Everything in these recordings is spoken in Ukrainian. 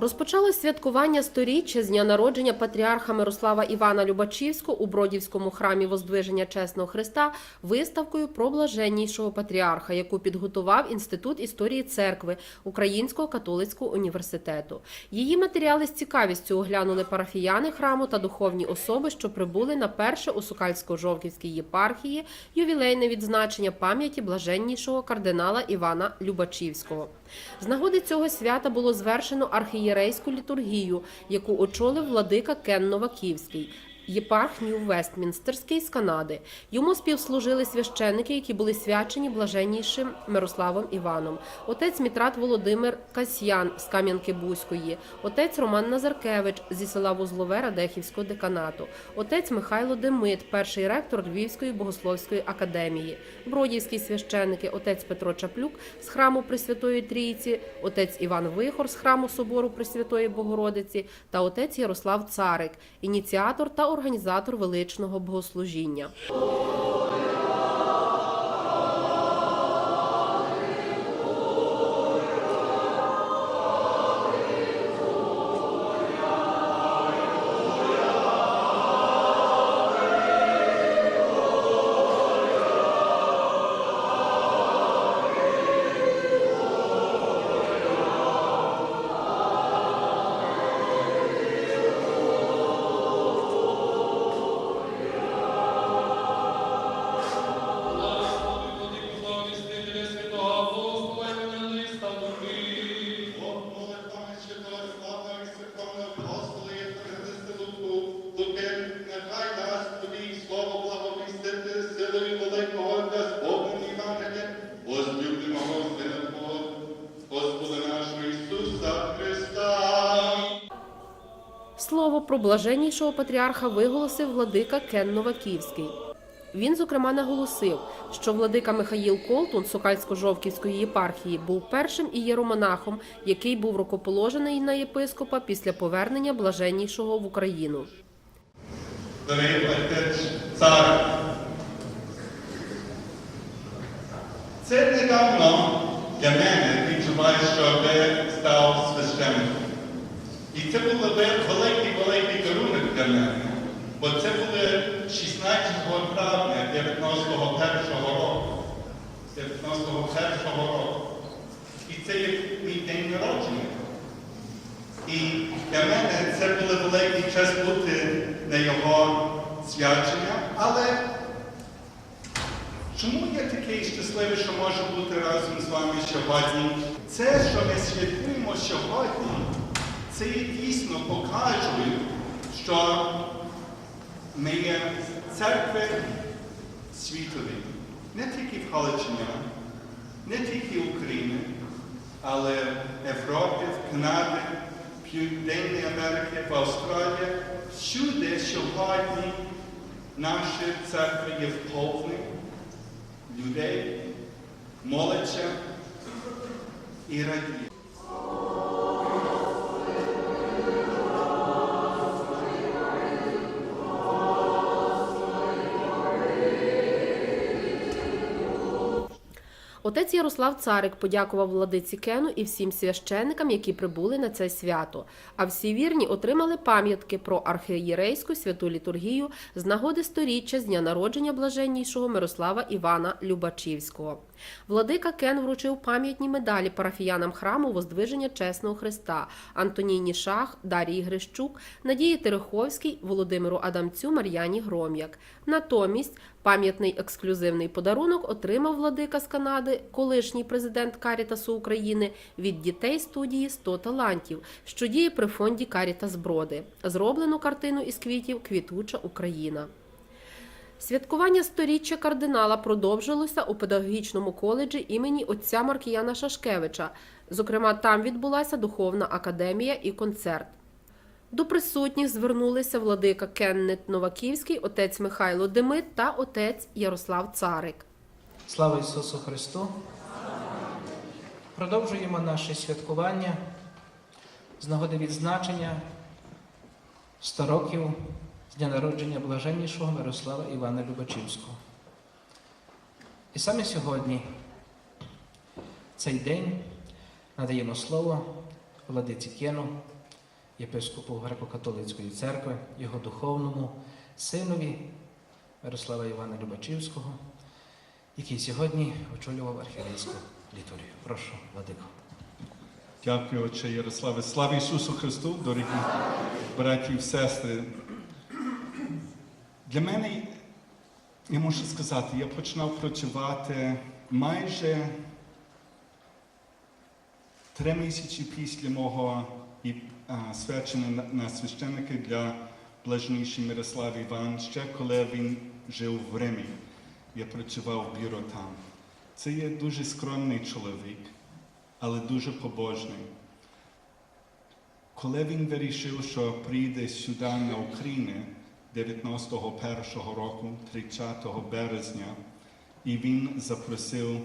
Розпочалось святкування сторіччя з дня народження патріарха Мирослава Івана Любачівського у Бродівському храмі Воздвиження Чесного Христа виставкою про блаженнішого патріарха, яку підготував Інститут історії церкви Українського католицького університету. Її матеріали з цікавістю оглянули парафіяни храму та духовні особи, що прибули на перше у Сокальсько-Жовківській єпархії ювілейне відзначення пам'яті блаженнішого кардинала Івана Любачівського. З нагоди цього свята було звершено архієрейську літургію, яку очолив владика Кен Новаківський. Єпарх Нью-Вестмінстерський з Канади. Йому співслужили священники, які були свячені блаженнішим Мирославом Іваном. Отець Мітрат Володимир Касьян з Кам'янки-Бузької, отець Роман Назаркевич зі села Вузлове Радехівського деканату, отець Михайло Демит, перший ректор Львівської богословської академії, бродівські священники, отець Петро Чаплюк з храму Пресвятої Трійці, отець Іван Вихор з храму собору Пресвятої Богородиці та отець Ярослав Царик, ініціатор та організатор величного богослужіння. Блаженнішого патріарха виголосив владика Кен Новаківський. Він, зокрема, наголосив, що владика Михаїл Колтун Сокальсько-Жовківської єпархії був першим ієромонахом, який був рукоположений на єпископа після повернення блаженнішого в Україну. Цар. Це недавно для мене відчуваю, що ви став священником. І це був великий великий дарунок для мене. Бо це було 16 травня 91 року. 91 року. І це є мій день народження. І для мене це було великий час бути на його свячення, але чому я такий щасливий, що можу бути разом з вами сьогодні? Це, що ми святкуємо сьогодні, це дійсно показує, що ми є церкви світові, не тільки в Галичині, не тільки в Україні, але в Європі, в Канаді, в Південній Америці, в Австралії, всюди сьогодні наші церкви є повні людей, моляться і радіють. Отець Ярослав Царик подякував владиці Кену і всім священникам, які прибули на це свято. А всі вірні отримали пам'ятки про архієрейську святу літургію з нагоди сторіччя з дня народження блаженнішого Мирослава Івана Любачівського. Владика Кен вручив пам'ятні медалі парафіянам храму Воздвиження Чесного Христа Антоніні Шах, Дарії Грищук, Надії Тереховській, Володимиру Адамцю, Мар'яні Гром'як. Натомість пам'ятний ексклюзивний подарунок отримав владика з Канади, колишній президент Карітасу України від дітей студії «100 талантів, що діє при фонді Карітас Броди. Зроблену картину із квітів Квітуча Україна. Святкування сторіччя кардинала продовжилося у педагогічному коледжі імені отця Маркіяна Шашкевича. Зокрема, там відбулася духовна академія і концерт. До присутніх звернулися владика Кеннет Новаківський, отець Михайло Демит та отець Ярослав Царик. Слава Ісусу Христу! Продовжуємо наше святкування з нагоди відзначення 100 років з дня народження блаженнішого Мирослава Івана Любачівського. І саме сьогодні, цей день, надаємо слово владиці Кену, єпископу Греко-католицької церкви, його духовному синові Мирослава Івана Любачівського, який сьогодні очолював архієрейську літургію. Прошу, владико. Дякую, отче Ярославе. Слава Ісусу Христу, дорогі браті і сестри. Для мене, я можу сказати, я починав працювати майже три місяці після мого і, свячення на, священника для блажніший Мирослав Іван, ще коли він жив в Римі. Я працював в бюро там. Це є дуже скромний чоловік але дуже побожний. Коли він вирішив, що прийде сюди на Україну 91-го року, 30 березня, і він запросив,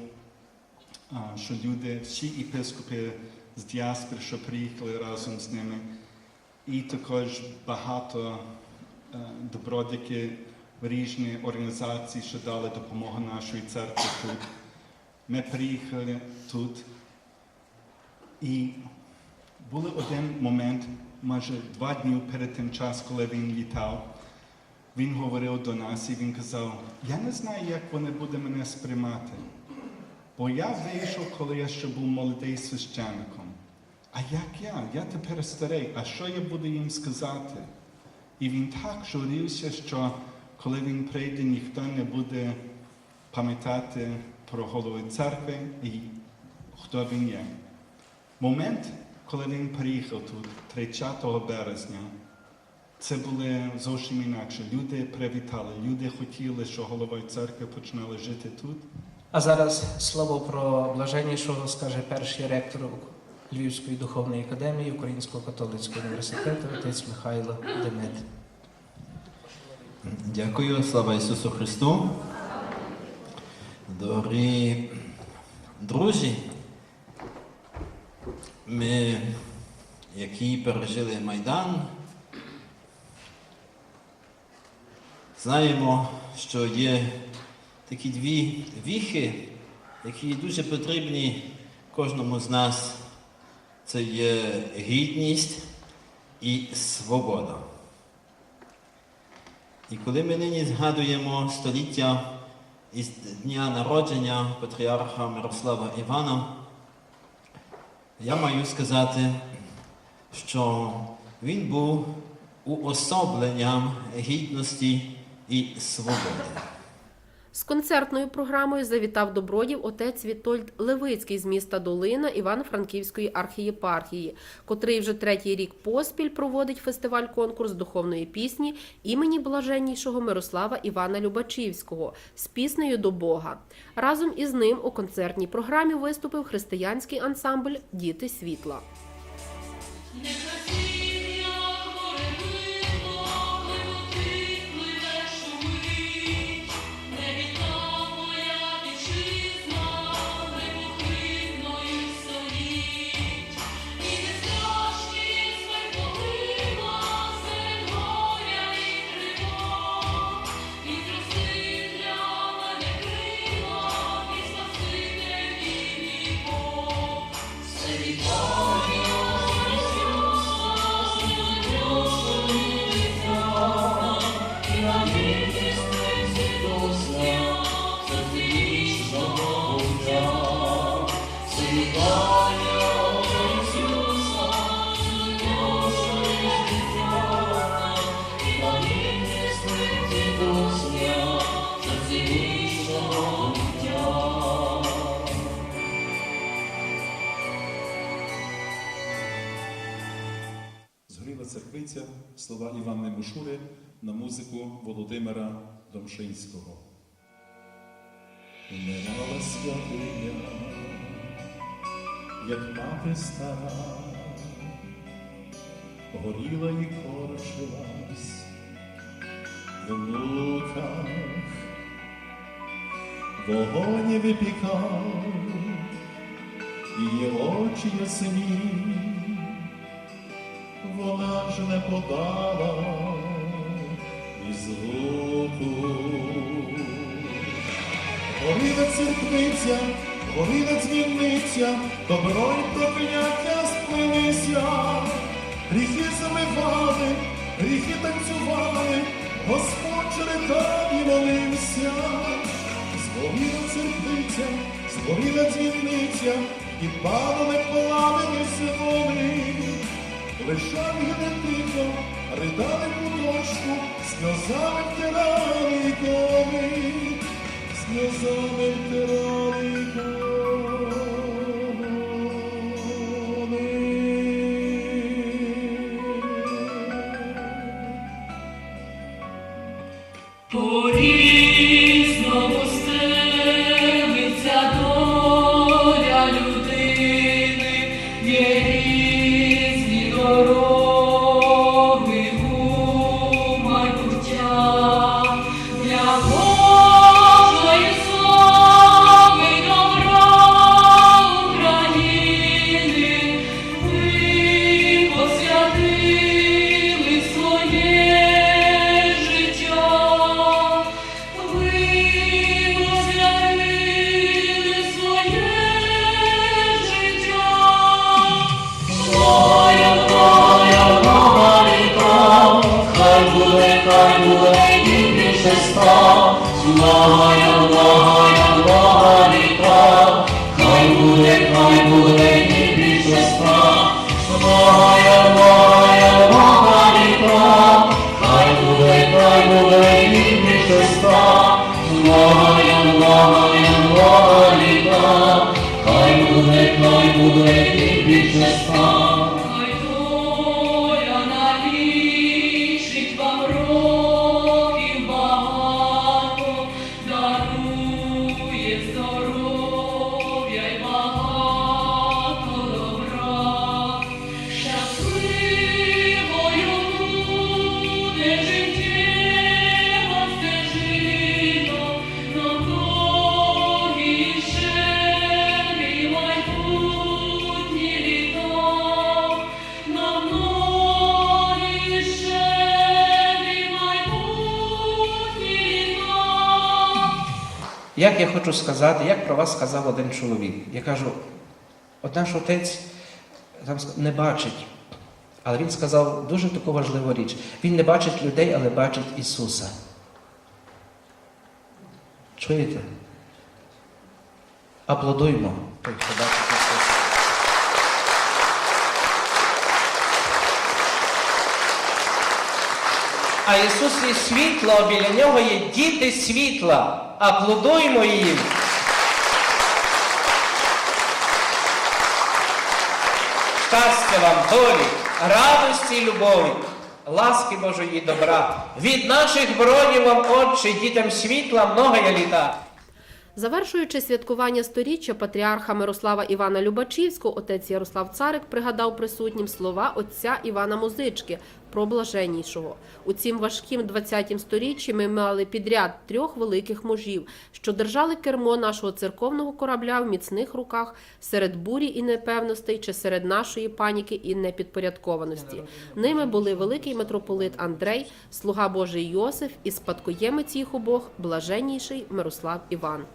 що люди, всі єпископи з діаспори, що приїхали разом з ними, і також багато добродики різні організації, що дали допомогу нашої церкви тут. Ми приїхали тут. І був один момент, майже два дні перед тим час, коли він літав, він говорив до нас і він казав, я не знаю, як вони будуть мене сприймати. Бо я вийшов, коли я ще був молодий священником. А як я? Я тепер старий, а що я буду їм сказати? І він так журився, що коли він прийде, ніхто не буде пам'ятати про голову церкви і хто він є. Момент, коли він приїхав тут, 30 березня, це було зовсім інакше. Люди привітали, люди хотіли, що голова церкви починала жити тут. А зараз слово про блаженнішого скаже перший ректор Львівської духовної академії Українського католицького університету отець Михайло Демид. Дякую, слава Ісусу Христу. Дорогі друзі, ми, які пережили Майдан, знаємо, що є такі дві віхи, які дуже потрібні кожному з нас. Це є гідність і свобода. І коли ми нині згадуємо століття із дня народження патріарха Мирослава Івана, я маю сказати, що він був уособленням гідності і свободи. З концертною програмою завітав до Бродів отець Вітольд Левицький з міста Долина Івано-Франківської архієпархії, котрий вже третій рік поспіль проводить фестиваль-конкурс духовної пісні імені блаженнішого Мирослава Івана Любачівського з піснею до Бога. Разом із ним у концертній програмі виступив християнський ансамбль Діти світла. Володимира Домшинського. Умирала святиня, як мати стара, горіла і корчилась в луках, вогонь випікав, її очі ясні. Вона ж не подала звуку. Горіла церквиця, горіла дзвіниця, добро й прокляття сплилися, гріхи замивали, гріхи танцювали, Господь і молився, згоріла церквиця, згоріла дзвіниця, і падали пламені сивони, лише не тихо ридали куточку, сльозами втирали ікони, сльозами втирали ікони. Більше ста. Бога, Бога, літа, хай буде, хай буде і більше Як я хочу сказати, як про вас сказав один чоловік. Я кажу, от наш отець там не бачить. Але він сказав дуже таку важливу річ. Він не бачить людей, але бачить Ісуса. Чуєте? Аплодуймо. той, бачить Ісуса. А Ісус є світло, а біля нього є діти світла. Аплодуймо їм. Щастя вам, долі, радості і любові, ласки Божої добра. Від наших бронів вам, Отче, дітям світла, многоя літа. Завершуючи святкування сторіччя патріарха Мирослава Івана Любачівського, отець Ярослав Царик пригадав присутнім слова отця Івана Музички про блаженнішого. У цім важкім 20 сторіччі ми мали підряд трьох великих мужів, що держали кермо нашого церковного корабля в міцних руках серед бурі і непевностей чи серед нашої паніки і непідпорядкованості. Ними були великий митрополит Андрей, слуга Божий Йосиф і спадкоємець їх обох блаженніший Мирослав Іван.